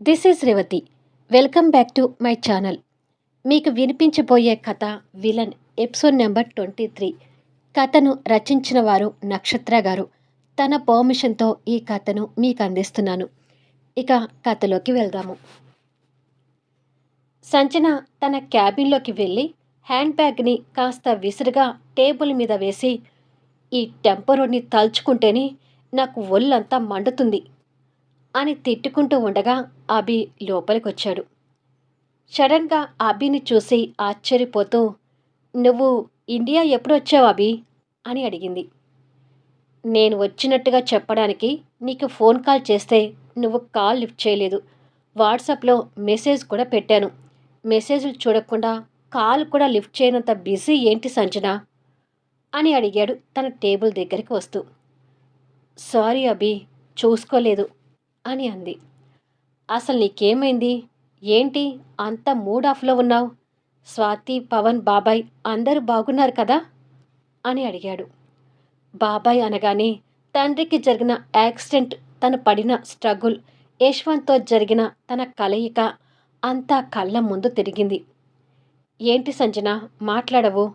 This is Revathi. Welcome back to my channel. మీకు వినిపించబోయే కథ villain episode number twenty three. కథను రచించిన వారు నక్షత్ర గారు. తన పర్మిషన్తో ఈ కథను మీకు అందిస్తున్నాను. ఇక కథలోకి వెళ్దాము. సంచన తన క్యాబిన్లోకి వెళ్ళి హ్యాండ్ బ్యాగ్ని కాస్త విసురుగా టేబుల్ మీద వేసి ఈ టెంపరోని తలుచుకుంటేనే నాకు ఒళ్ళంతా మండుతుంది అని తిట్టుకుంటూ ఉండగా అభి లోపలికొచ్చాడు. సడన్గా అభిని చూసి ఆశ్చర్యపోతూ నువ్వు ఇండియా ఎప్పుడు వచ్చావు అభి? అని అడిగింది. నేను వచ్చినట్టుగా చెప్పడానికి నీకు ఫోన్ కాల్ చేస్తే నువ్వు కాల్ లిఫ్ట్ చేయలేదు. వాట్సాప్లో మెసేజ్ కూడా పెట్టాను. మెసేజ్లు చూడకుండా కాల్ కూడా లిఫ్ట్ చేయనంత బిజీ ఏంటి సంజన? అని అడిగాడు తన టేబుల్ దగ్గరికి వస్తూ. సారీ అభి చూసుకోలేదు అని అంది. అసలు నీకేమైంది? ఏంటి? అంత మూడ్ ఆఫ్లో ఉన్నావు? స్వాతి పవన్ బాబాయ్ అందరూ బాగున్నారు కదా? అని అడిగాడు. బాబాయ్ అనగానే తండ్రికి జరిగిన యాక్సిడెంట్ తను పడిన స్ట్రగుల్ యశ్వంత్తో జరిగిన తన కలయిక అంతా కళ్ళ ముందు తిరిగింది. ఏంటి సంజన మాట్లాడవు?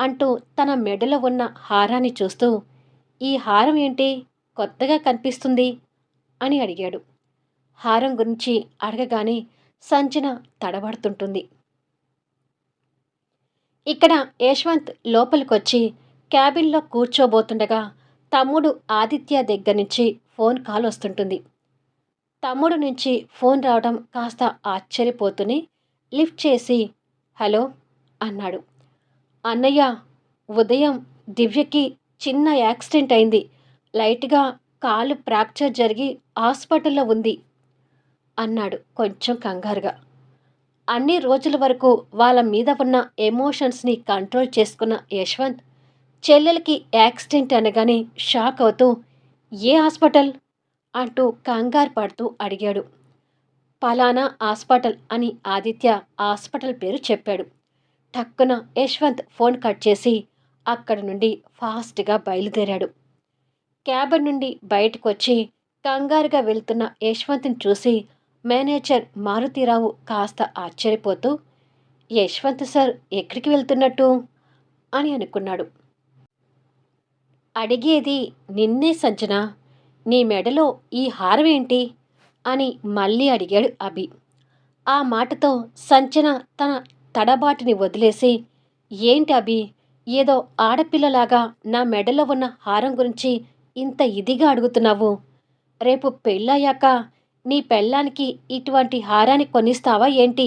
అంటూ తన మెడలో ఉన్న హారాన్ని చూస్తూ ఈ హారం ఏంటి? కొత్తగా కనిపిస్తుంది? అని అడిగాడు. హారం గురించి అడగగానే సంజన తడబడుతుంటుంది. ఇక్కడ యశ్వంత్ లోపలికొచ్చి క్యాబిన్లో కూర్చోబోతుండగా తమ్ముడు ఆదిత్య దగ్గర నుంచి ఫోన్ కాల్ వస్తుంటుంది. తమ్ముడు నుంచి ఫోన్ రావడం కాస్త ఆశ్చర్యపోతూనే లిఫ్ట్ చేసి హలో అన్నాడు. అన్నయ్య ఉదయం దివ్యకి చిన్న యాక్సిడెంట్ అయింది. లైట్గా కాలు ఫ్రాక్చర్ జరిగి హాస్పిటల్లో ఉంది. అన్నాడు కొంచెం కంగారుగా. అన్ని రోజుల వరకు వాళ్ళ మీద ఉన్న ఎమోషన్స్ని కంట్రోల్ చేసుకున్న యశ్వంత్ చెల్లెలకి యాక్సిడెంట్ అనగానే షాక్ అవుతూ ఏ హాస్పిటల్? అంటూ కంగారు పడుతూ అడిగాడు. పలానా హాస్పిటల్ అని ఆదిత్య హాస్పిటల్ పేరు చెప్పాడు. టక్కున యశ్వంత్ ఫోన్ కట్ చేసి అక్కడి నుండి ఫాస్ట్గా బయలుదేరాడు. క్యాబ్ నుండి బయటకు వచ్చి కంగారుగా వెళ్తున్న యశ్వంత్ని చూసి మేనేజర్ మారుతీరావు కాస్త ఆశ్చర్యపోతూ యశ్వంత్ సార్ ఎక్కడికి వెళ్తున్నట్టు? అని అనుకున్నాడు. అడిగేది నిన్నే సంజన నీ మెడలో ఈ హారం ఏంటి? అని మళ్ళీ అడిగాడు అభి. ఆ మాటతో సంచన తన తడబాటుని వదిలేసి ఏంటి అభి ఏదో ఆడపిల్లలాగా నా మెడలో ఉన్న హారం గురించి ఇంత ఇదిగా అడుగుతున్నావు. రేపు పెళ్ళయ్యాక నీ పెళ్ళానికి ఇటువంటి హారాన్ని కొనిస్తావా ఏంటి?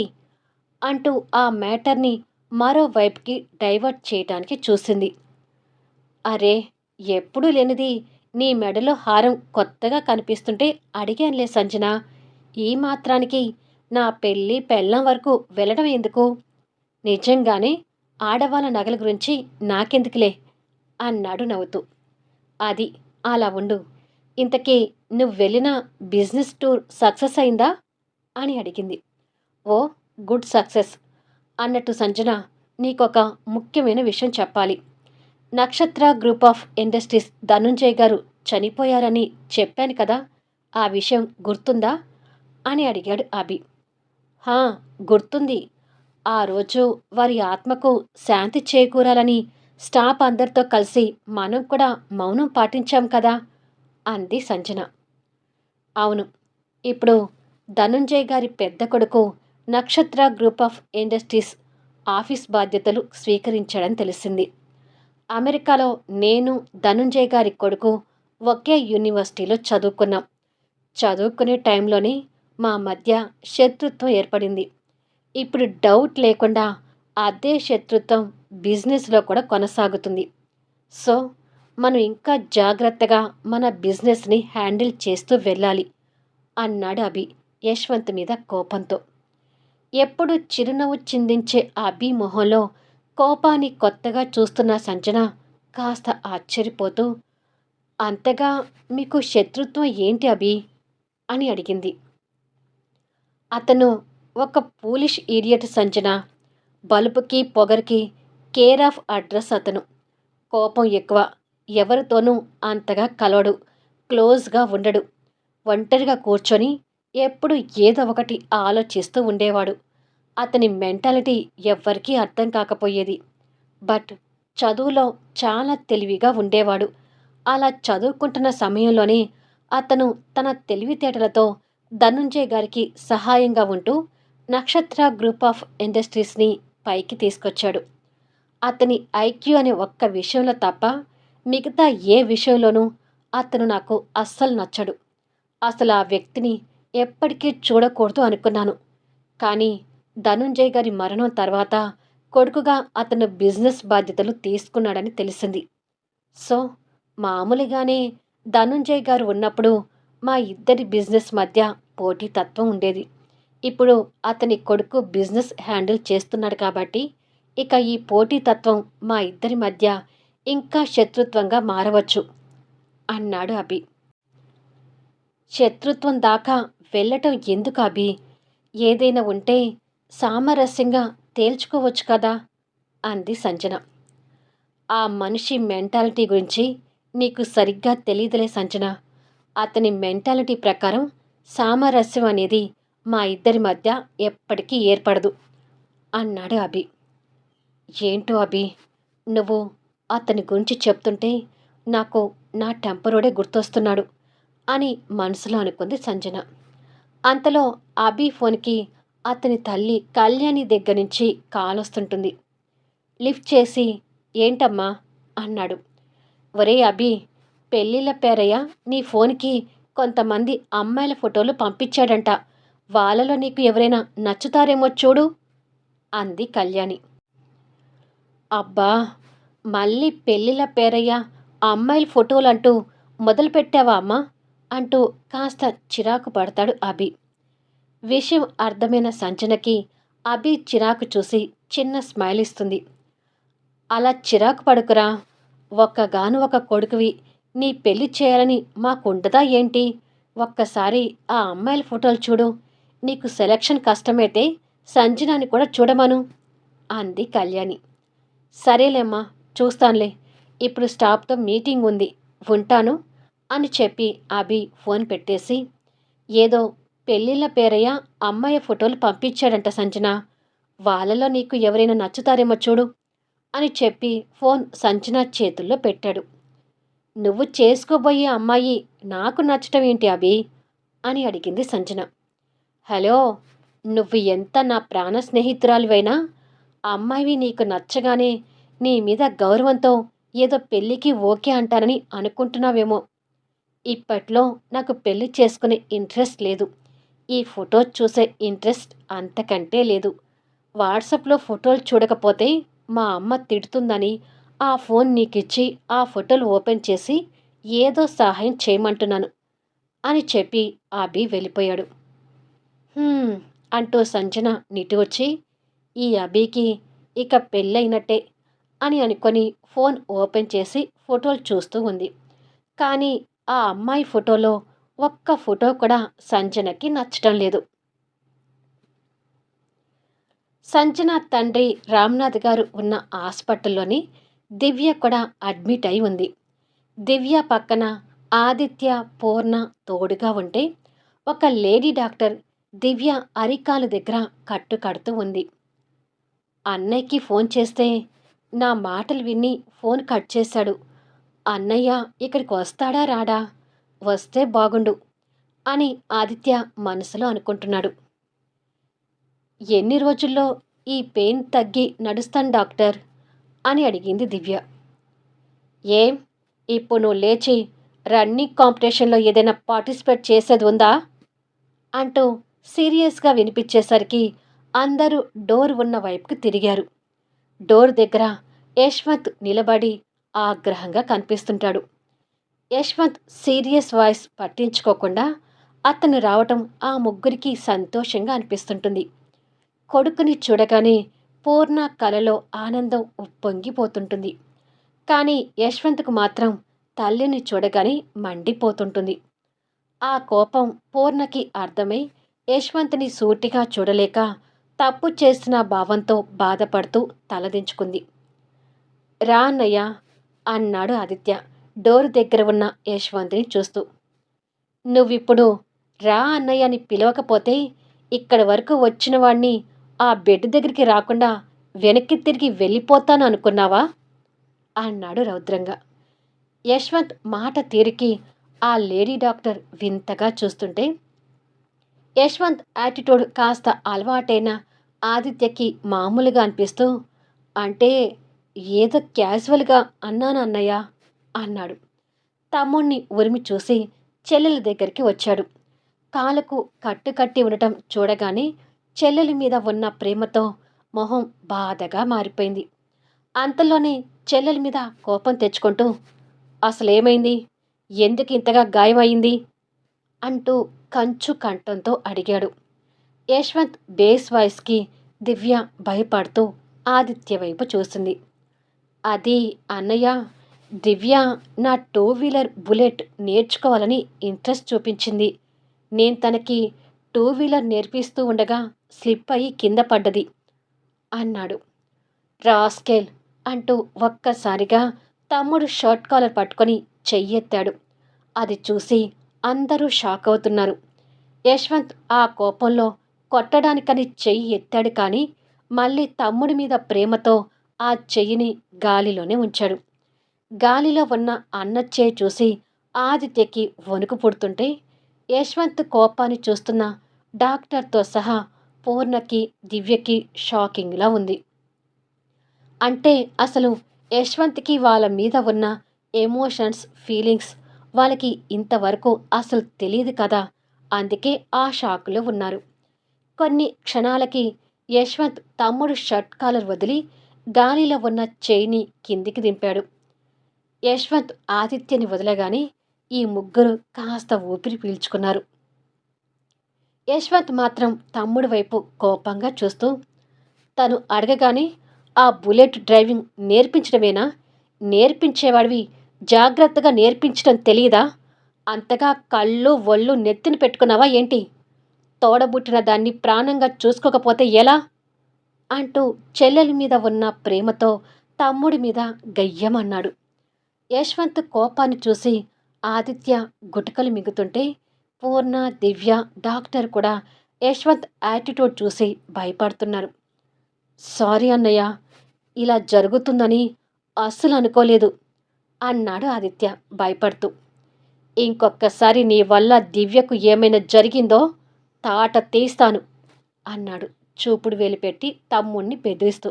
అంటూ ఆ మ్యాటర్ని మరోవైపుకి డైవర్ట్ చేయటానికి చూసింది. అరే ఎప్పుడూ లేనిది నీ మెడలో హారం కొత్తగా కనిపిస్తుంటే అడిగానులే సంజన. ఈ మాత్రానికి నా పెళ్ళి పెళ్ళం వరకు వెళ్ళడం ఎందుకు? నిజంగానే ఆడవాళ్ళ నగల గురించి నాకెందుకులే? అన్నాడు నవ్వుతూ. అది అలా ఉండు. ఇంతకీ నువ్వు వెళ్ళిన బిజినెస్ టూర్ సక్సెస్ అయిందా? అని అడిగింది. Oh good success. అన్నట్టు సంజన నీకొక ముఖ్యమైన విషయం చెప్పాలి. నక్షత్ర గ్రూప్ ఆఫ్ ఇండస్ట్రీస్ ధనుంజయ్ గారు చనిపోయారని చెప్పాను కదా ఆ విషయం గుర్తుందా? అని అడిగాడు అభి. హా గుర్తుంది. ఆ రోజు వారి ఆత్మకు శాంతి చేకూరాలని స్టాఫ్ అందరితో కలిసి మనం కూడా మౌనం పాటించాం కదా. అంది సంజన. అవును ఇప్పుడు ధనుంజయ్ గారి పెద్ద కొడుకు నక్షత్ర గ్రూప్ ఆఫ్ ఇండస్ట్రీస్ ఆఫీస్ బాధ్యతలు స్వీకరించాడని తెలిసింది. అమెరికాలో నేను ధనుంజయ్ గారి కొడుకు ఒకే యూనివర్సిటీలో చదువుకున్నాం. చదువుకునే టైంలోనే మా మధ్య శత్రుత్వం ఏర్పడింది. ఇప్పుడు డౌట్ లేకుండా అదే శత్రుత్వం బిజినెస్లో కూడా కొనసాగుతుంది. సో మనం ఇంకా జాగ్రత్తగా మన బిజినెస్ని హ్యాండిల్ చేస్తూ వెళ్ళాలి అన్నాడు అభి యశ్వంత్ మీద కోపంతో. ఎప్పుడు చిరునవ్వు చిందించే అభి మొహంలో కోపాన్ని కొత్తగా చూస్తున్న సంజన కాస్త ఆశ్చర్యపోతూ అంతగా మీకు శత్రుత్వం ఏంటి అభి? అని అడిగింది. అతను ఒక పూలిష్ ఈడియట్ సంజన బలుపుకి పొగరికి కేర్ ఆఫ్ అడ్రస్ అతను. కోపం ఎక్కువ ఎవరితోనూ అంతగా కలవడు క్లోజ్గా ఉండడు. ఒంటరిగా కూర్చొని ఎప్పుడు ఏదో ఒకటి ఆలోచిస్తూ ఉండేవాడు. అతని మెంటాలిటీ ఎవ్వరికీ అర్థం కాకపోయేది. బట్ చదువులో చాలా తెలివిగా ఉండేవాడు. అలా చదువుకుంటున్న సమయంలోనే అతను తన తెలివితేటలతో ధనుంజయ్ గారికి సహాయంగా ఉంటూ నక్షత్ర గ్రూప్ ఆఫ్ ఇండస్ట్రీస్ని పైకి తీసుకొచ్చాడు. అతని ఐక్యూ అనే ఒక్క విషయంలో తప్ప మిగతా ఏ విషయంలోనూ అతను నాకు అస్సలు నచ్చడు. అసలు ఆ వ్యక్తిని ఎప్పటికీ చూడకూడదు అనుకున్నాను. కానీ ధనుంజయ్ గారి మరణం తర్వాత కొడుకుగా అతను బిజినెస్ బాధ్యతలు తీసుకున్నాడని తెలిసింది. సో మామూలుగానే ధనుంజయ్ గారు ఉన్నప్పుడు మా ఇద్దరి బిజినెస్ మధ్య పోటీతత్వం ఉండేది. ఇప్పుడు అతని కొడుకు బిజినెస్ హ్యాండిల్ చేస్తున్నాడు కాబట్టి ఇక ఈ పోటీతత్వం మా ఇద్దరి మధ్య ఇంకా శత్రుత్వంగా మారవచ్చు అన్నాడు అభి. శత్రుత్వం దాకా వెళ్ళటం ఎందుకు అభి? ఏదైనా ఉంటే సామరస్యంగా తేల్చుకోవచ్చు కదా? అంది సంజన. ఆ మనిషి మెంటాలిటీ గురించి నీకు సరిగ్గా తెలియదులే సంజన. అతని మెంటాలిటీ ప్రకారం సామరస్యం అనేది మా ఇద్దరి మధ్య ఎప్పటికీ ఏర్పడదు అన్నాడు అభి. ఏంటో అభి నువ్వు అతని గురించి చెప్తుంటే నాకు నా టెంపరోడే గుర్తొస్తున్నాడు అని మనసులో అనుకుంది సంజన. అంతలో అభి ఫోన్కి అతని తల్లి కళ్యాణి దగ్గర నుంచి కాల్ వస్తుంటుంది. లిఫ్ట్ చేసి ఏంటమ్మా అన్నాడు. ఒరే అభి పెళ్ళిళ్ళ పేరయ్య నీ ఫోన్కి కొంతమంది అమ్మాయిల ఫోటోలు పంపించాడంట. వాళ్ళలో నీకు ఎవరైనా నచ్చుతారేమో చూడు అంది కళ్యాణి. అబ్బా మళ్ళీ పెళ్ళిళ్ళ పేరయ్య అమ్మాయిల ఫోటోలు అంటూ మొదలుపెట్టావా అమ్మా? అంటూ కాస్త చిరాకు పడతాడు అభి. విషయం అర్థమైన సంచనకి అభి చిరాకు చూసి చిన్న స్మైల్ ఇస్తుంది. అలా చిరాకు పడుకురా. ఒక్కగాను ఒక కొడుకువి నీ పెళ్ళి చేయాలని మాకుండదా ఏంటి? ఒక్కసారి ఆ అమ్మాయిల ఫోటోలు చూడు. నీకు సెలక్షన్ కష్టమైతే సంజనాని కూడా చూడమను అంది కళ్యాణి. సరేలేమ్మా చూస్తానులే. ఇప్పుడు స్టాఫ్తో మీటింగ్ ఉంది. ఉంటాను అని చెప్పి అభి ఫోన్ పెట్టేసి ఏదో పెళ్ళిళ్ళ పేరయ్య అమ్మాయి ఫోటోలు పంపించాడంట సంజన. వాళ్ళలో నీకు ఎవరైనా నచ్చుతారేమో చూడు అని చెప్పి ఫోన్ సంజన చేతుల్లో పెట్టాడు. నువ్వు చేసుకోబోయే అమ్మాయి నాకు నచ్చటం ఏంటి అభి? అని అడిగింది సంజన. హలో నువ్వు ఎంత నా ప్రాణ స్నేహితురాలువైనా అమ్మాయివి నీకు నచ్చగానే నీ మీద గౌరవంతో ఏదో పెళ్ళికి ఓకే అంటానని అనుకుంటున్నావేమో. ఇప్పట్లో నాకు పెళ్ళి చేసుకునే ఇంట్రెస్ట్ లేదు. ఈ ఫోటో చూసే ఇంట్రెస్ట్ అంతకంటే లేదు. వాట్సాప్లో ఫోటోలు చూడకపోతే మా అమ్మ తిడుతుందని ఆ ఫోన్ నీకిచ్చి ఆ ఫోటోలు ఓపెన్ చేసి ఏదో సహాయం చేయమంటున్నాను అని చెప్పి అభి వెళ్ళిపోయాడు. అంటూ సంజన నిటి వచ్చి ఈ అభికి ఇక పెళ్ళైనట్టే. అని అనుకొని ఫోన్ ఓపెన్ చేసి ఫోటోలు చూస్తూ ఉంది. కానీ ఆ అమ్మాయి ఫోటోలో ఒక్క ఫోటో కూడా సంజనకి నచ్చటం లేదు. సంజన తండ్రి రామ్నాథ్ గారు ఉన్న హాస్పిటల్లోని దివ్య కూడా అడ్మిట్ అయి ఉంది. దివ్య పక్కన ఆదిత్య పూర్ణ తోడుగా ఉంటే ఒక లేడీ డాక్టర్ దివ్య అరికాలు దగ్గర కట్టు కడుతూ ఉంది. అన్నయ్యకి ఫోన్ చేస్తే నా మాటలు విని ఫోన్ కట్ చేశాడు. అన్నయ్య ఇక్కడికి వస్తాడా రాడా? వస్తే బాగుండు అని ఆదిత్య మనసులో అనుకుంటున్నాడు. ఎన్ని రోజుల్లో ఈ పెయిన్ తగ్గి నడుస్తాను డాక్టర్ అని అడిగింది దివ్య. ఏం? ఇప్పుడు నువ్వు లేచి రన్నింగ్ కాంపిటీషన్లో ఏదైనా పార్టిసిపేట్ చేసేది ఉందా? అంటూ సీరియస్గా వినిపించేసరికి అందరూ డోర్ ఉన్న వైపుకి తిరిగారు. డోర్ దగ్గర యశ్వంత్ నిలబడి ఆగ్రహంగా కనిపిస్తుంటాడు. యశ్వంత్ సీరియస్ వాయిస్ పట్టించుకోకుండా అతను రావటం ఆ ముగ్గురికి సంతోషంగా అనిపిస్తుంటుంది. కొడుకుని చూడగానే పూర్ణ కలలో ఆనందం ఉప్పొంగిపోతుంటుంది. కానీ యశ్వంత్కు మాత్రం తల్లిని చూడగానే మండిపోతుంటుంది. ఆ కోపం పూర్ణకి అర్థమై యశ్వంత్ని సూటిగా చూడలేక తప్పు చేసిన భావంతో బాధపడుతూ తలదించుకుంది. రా అన్నయ్య అన్నాడు ఆదిత్య. డోర్ దగ్గర ఉన్న యశ్వంత్ని చూస్తూ. నువ్విప్పుడు రా అన్నయ్య అని పిలవకపోతే ఇక్కడి వరకు వచ్చిన వాణ్ణి ఆ బెడ్ దగ్గరికి రాకుండా వెనక్కి తిరిగి వెళ్ళిపోతాను అనుకున్నావా? అన్నాడు రౌద్రంగా. యశ్వంత్ మాట తీరికి ఆ లేడీ డాక్టర్ వింతగా చూస్తుంటే యశ్వంత్ యాటిట్యూడ్ కాస్త అలవాటైన ఆదిత్యకి మామూలుగా అనిపిస్తూ అంటే ఏదో క్యాజువల్గా అన్నాను అన్నయ్య అన్నాడు. తమ్ముణ్ణి ఉరిమి చూసి చెల్లెల దగ్గరికి వచ్చాడు. కాలుకు కట్టు కట్టి ఉండటం చూడగానే చెల్లెలి మీద ఉన్న ప్రేమతో మొహం బాధగా మారిపోయింది. అంతలోనే చెల్లెల మీద కోపం తెచ్చుకుంటూ అసలేమైంది? ఎందుకు ఇంతగా గాయమైంది? అంటూ కంచు కంఠంతో అడిగాడు. యశ్వంత్ బేస్ వాయిస్కి దివ్య భయపడుతూ ఆదిత్య వైపు చూసింది. అది అన్నయ్య దివ్య నా టూ వీలర్ బుల్లెట్ నేర్చుకోవాలని ఇంట్రెస్ట్ చూపించింది. నేను తనకి టూ వీలర్ నేర్పిస్తూ ఉండగా స్లిప్ అయ్యి కింద పడ్డది. అన్నాడు. రాస్కెల్ అంటూ ఒక్కసారిగా తమ్ముడు షర్ట్ కాలర్ పట్టుకొని చెయ్యెత్తాడు. అది చూసి అందరూ షాక్ అవుతున్నారు యశ్వంత్ ఆ కోపంలో కొట్టడానికని చెయ్యి ఎత్తాడు కానీ మళ్ళీ తమ్ముడి మీద ప్రేమతో ఆ చెయ్యిని గాలిలోనే ఉంచాడు. గాలిలో ఉన్న అన్న చేయి చూసి ఆదిత్యకి వణుకు పుడుతుంటే యశ్వంత్ కోపాన్ని చూస్తున్న డాక్టర్తో సహా పూర్ణకి దివ్యకి షాకింగ్లా ఉంది. అంటే అసలు యశ్వంత్కి వాళ్ళ మీద ఉన్న ఎమోషన్స్ ఫీలింగ్స్ వాళ్ళకి ఇంతవరకు అసలు తెలియదు కదా. అందుకే ఆ షాక్లో ఉన్నారు. కొన్ని క్షణాలకి యశ్వంత్ తమ్ముడు షర్ట్ కాలర్ వదిలి గాలిలో ఉన్న చేయిని కిందికి దింపాడు. యశ్వంత్ ఆదిత్యని వదలగానే ఈ ముగ్గురు కాస్త ఊపిరి పీల్చుకున్నారు. యశ్వంత్ మాత్రం తమ్ముడి వైపు కోపంగా చూస్తూ తను అడగగానే ఆ బుల్లెట్ డ్రైవింగ్ నేర్పించడమేనా? నేర్పించేవాడివి జాగ్రత్తగా నేర్పించడం తెలియదా అంతగా కళ్ళు ఒళ్ళు నెత్తిన పెట్టుకున్నావా ఏంటి? తోడబుట్టిన దాన్ని ప్రాణంగా చూసుకోకపోతే ఎలా? అంటూ చెల్లెలి మీద ఉన్న ప్రేమతో తమ్ముడి మీద గయ్యమన్నాడు యశ్వంత్ కోపాన్ని చూసి ఆదిత్య గుటకలు మిగుతుంటే పూర్ణ దివ్య డాక్టర్ కూడా యశ్వంత్ యాటిట్యూడ్ చూసి భయపడుతున్నారు. సారీ అన్నయ్య ఇలా జరుగుతుందని అస్సలు అనుకోలేదు. అన్నాడు ఆదిత్య భయపడుతూ. ఇంకొక్కసారి నీ వల్ల దివ్యకు ఏమైనా జరిగిందో తాట తీస్తాను అన్నాడు చూపుడు వేలు పెట్టి తమ్ముణ్ణి బెదిరిస్తూ.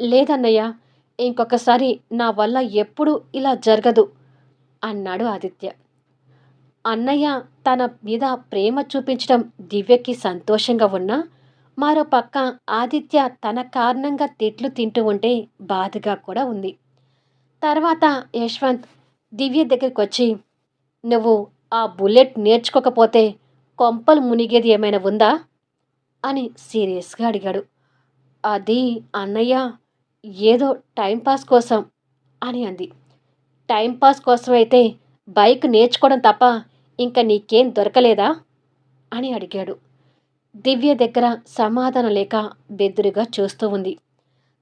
లేదన్నయ్య ఇంకొకసారి నా వల్ల ఎప్పుడు ఇలా జరగదు అన్నాడు ఆదిత్య. అన్నయ్య తన మీద ప్రేమ చూపించడం దివ్యకి సంతోషంగా ఉన్నా మరో పక్క ఆదిత్య తన కారణంగా తిట్లు తింటూ ఉంటే బాధగా కూడా ఉంది. తర్వాత యశ్వంత్ దివ్య దగ్గరికి వచ్చి నువ్వు ఆ బుల్లెట్ నేర్చుకోకపోతే కొంపలు మునిగేది ఏమైనా ఉందా? అని సీరియస్గా అడిగాడు. అది అన్నయ్య ఏదో టైంపాస్ కోసం అని అంది. టైంపాస్ కోసం అయితే బైక్ నేర్చుకోవడం తప్ప ఇంకా నీకేం దొరకలేదా? అని అడిగాడు. దివ్య దగ్గర సమాధానం లేక బెదురుగా చూస్తూ ఉంది.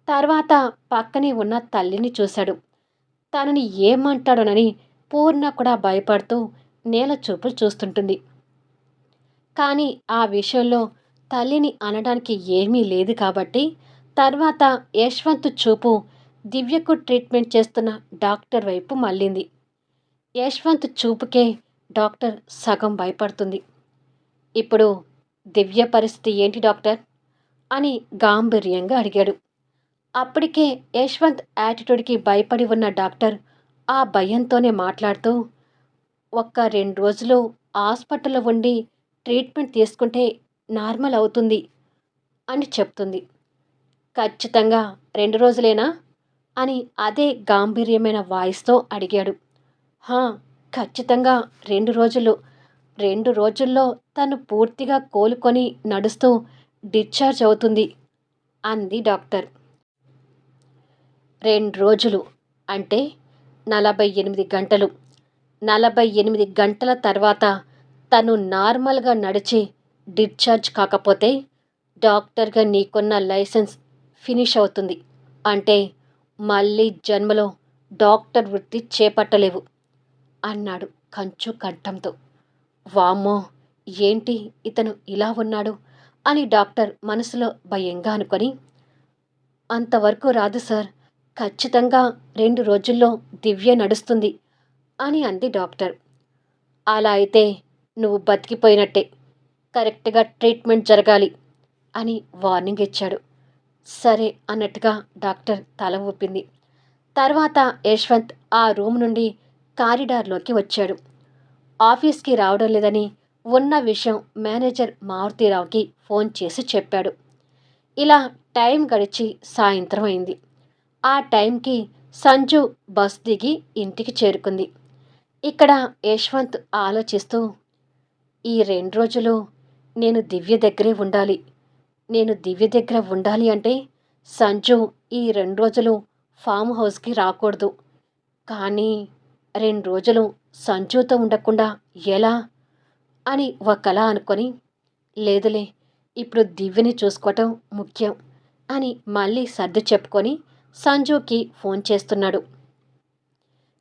తర్వాత పక్కనే ఉన్న తల్లిని చూశాడు. తనని ఏమంటాడోనని పూర్ణ కూడా భయపడుతూ నేల చూపులు చూస్తుంటుంది. కానీ ఆ విషయంలో తల్లిని అనడానికి ఏమీ లేదు కాబట్టి తర్వాత యశ్వంత్ చూపు దివ్యకు ట్రీట్మెంట్ చేస్తున్న డాక్టర్ వైపు మళ్ళింది. యశ్వంత్ చూపుకే డాక్టర్ సగం భయపడుతుంది. ఇప్పుడు దివ్య పరిస్థితి ఏంటి డాక్టర్? అని గాంభీర్యంగా అడిగాడు. అప్పటికే యశ్వంత్ యాటిట్యూడ్కి భయపడి ఉన్న డాక్టర్ ఆ భయంతోనే మాట్లాడుతూ ఒక్క రెండు రోజులు హాస్పిటల్లో ఉండి ట్రీట్మెంట్ తీసుకుంటే నార్మల్ అవుతుంది అని చెప్తుంది. ఖచ్చితంగా రెండు రోజులేనా? అని అదే గాంభీర్యమైన వాయిస్తో అడిగాడు. హా ఖచ్చితంగా రెండు రోజులు. రెండు రోజుల్లో తను పూర్తిగా కోలుకొని నడుస్తూ డిశ్చార్జ్ అవుతుంది అంది డాక్టర్. రెండు రోజులు అంటే నలభై ఎనిమిది గంటలు. నలభై ఎనిమిది గంటల తర్వాత తను నార్మల్గా నడిచి డిశ్చార్జ్ కాకపోతే డాక్టర్గా నీకున్న లైసెన్స్ ఫినిష్ అవుతుంది. అంటే మళ్ళీ జన్మలో డాక్టర్ వృత్తి చేపట్టలేవు అన్నాడు కంచు కంఠంతో. వామ్మో ఏంటి ఇతను ఇలా ఉన్నాడు అని డాక్టర్ మనసులో భయంగా అనుకొని అంతవరకు రాదు సార్ ఖచ్చితంగా రెండు రోజుల్లో దివ్య నడుస్తుంది అని అంది డాక్టర్. అలా అయితే నువ్వు బతికిపోయినట్టే. కరెక్ట్గా ట్రీట్మెంట్ జరగాలి అని వార్నింగ్ ఇచ్చాడు. సరే అన్నట్టుగా డాక్టర్ తల ఊపింది. తర్వాత యశ్వంత్ ఆ రూమ్ నుండి కారిడార్లోకి వచ్చాడు. ఆఫీస్కి రావడం లేదని ఉన్న విషయం మేనేజర్ మారుతీరావుకి ఫోన్ చేసి చెప్పాడు. ఇలా టైం గడిచి సాయంత్రం అయింది. ఆ టైంకి సంజు బస్ దిగి ఇంటికి చేరుకుంది. ఇక్కడ యశ్వంత్ ఆలోచిస్తూ ఈ రెండు రోజులు నేను దివ్య దగ్గరే ఉండాలి. నేను దివ్య దగ్గర ఉండాలి అంటే సంజు ఈ రెండు రోజులు ఫామ్ హౌస్కి రాకూడదు. కానీ రెండు రోజులు సంజుతో ఉండకుండా ఎలా? అని ఒకలా అనుకొని లేదులే ఇప్పుడు దివ్యని చూసుకోవటం ముఖ్యం అని మళ్ళీ సర్దు చెప్పుకొని సంజుకి ఫోన్ చేస్తున్నాడు.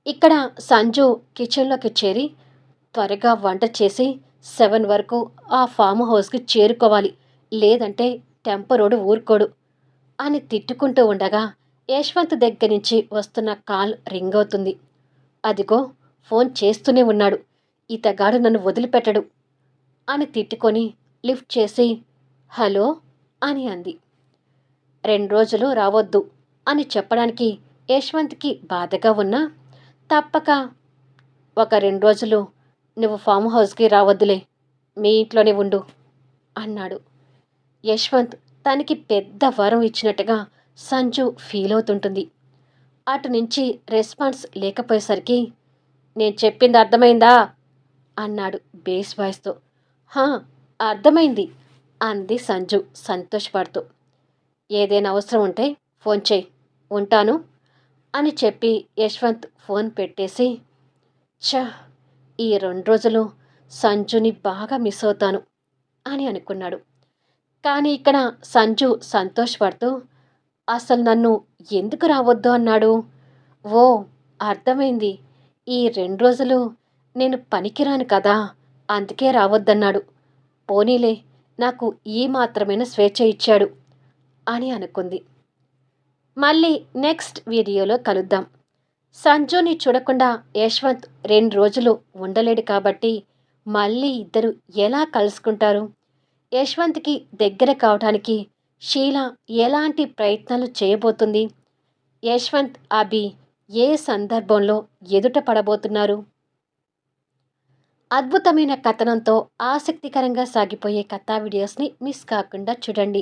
ఇక్కడ సంజు కిచెన్లోకి చేరి త్వరగా వంట చేసి సెవెన్ వరకు ఆ ఫామ్ హౌస్కి చేరుకోవాలి. లేదంటే టెంపరోడు ఊరుకోడు అని తిట్టుకుంటూ ఉండగా యశ్వంత్ దగ్గర నుంచి వస్తున్న కాల్ రింగ్ అవుతుంది. అదిగో ఫోన్ చేస్తూనే ఉన్నాడు. ఇతగాడు నన్ను వదిలిపెట్టడు అని తిట్టుకొని లిఫ్ట్ చేసి హలో అని అంది. రెండు రోజులు రావద్దు. అని చెప్పడానికి యశ్వంత్కి బాధగా ఉన్నా తప్పక ఒక రెండు రోజులు నువ్వు ఫామ్ హౌస్కి రావద్దులే మీ ఇంట్లోనే ఉండు అన్నాడు. యశ్వంత్ తనకి పెద్ద వరం ఇచ్చినట్టుగా సంజు ఫీల్ అవుతుంటుంది. అటు నుంచి రెస్పాన్స్ లేకపోయేసరికి నేను చెప్పింది అర్థమైందా? అన్నాడు బేస్ వాయిస్తో. హా అర్థమైంది అంది సంజు సంతోషపడుతూ. ఏదైనా అవసరం ఉంటే ఫోన్ చేయి. ఉంటాను అని చెప్పి యశ్వంత్ ఫోన్ పెట్టేసి చ ఈ రెండు రోజులు సంజుని బాగా మిస్ అవుతాను అని అనుకున్నాడు. కానీ ఇక్కడ సంజు సంతోషపడుతూ అసలు నన్ను ఎందుకు రావద్దు అన్నాడు? ఓ అర్థమైంది. ఈ రెండు రోజులు నేను పనికిరాను కదా అందుకే రావద్దన్నాడు. పోనీలే నాకు ఈ మాత్రమైన స్వేచ్ఛ ఇచ్చాడు అని అనుకుంది. మళ్ళీ నెక్స్ట్ వీడియోలో కలుద్దాం. సంజుని చూడకుండా యశ్వంత్ రెండు రోజులు ఉండలేడు కాబట్టి మళ్ళీ ఇద్దరు ఎలా కలుసుకుంటారు? యశ్వంత్కి దగ్గర కావడానికి షీల ఎలాంటి ప్రయత్నాలు చేయబోతుంది? యశ్వంత్ అభి ఏ సందర్భంలో ఎదుట పడబోతున్నారు? అద్భుతమైన కథనంతో ఆసక్తికరంగా సాగిపోయే కథా వీడియోస్ని మిస్ కాకుండా చూడండి.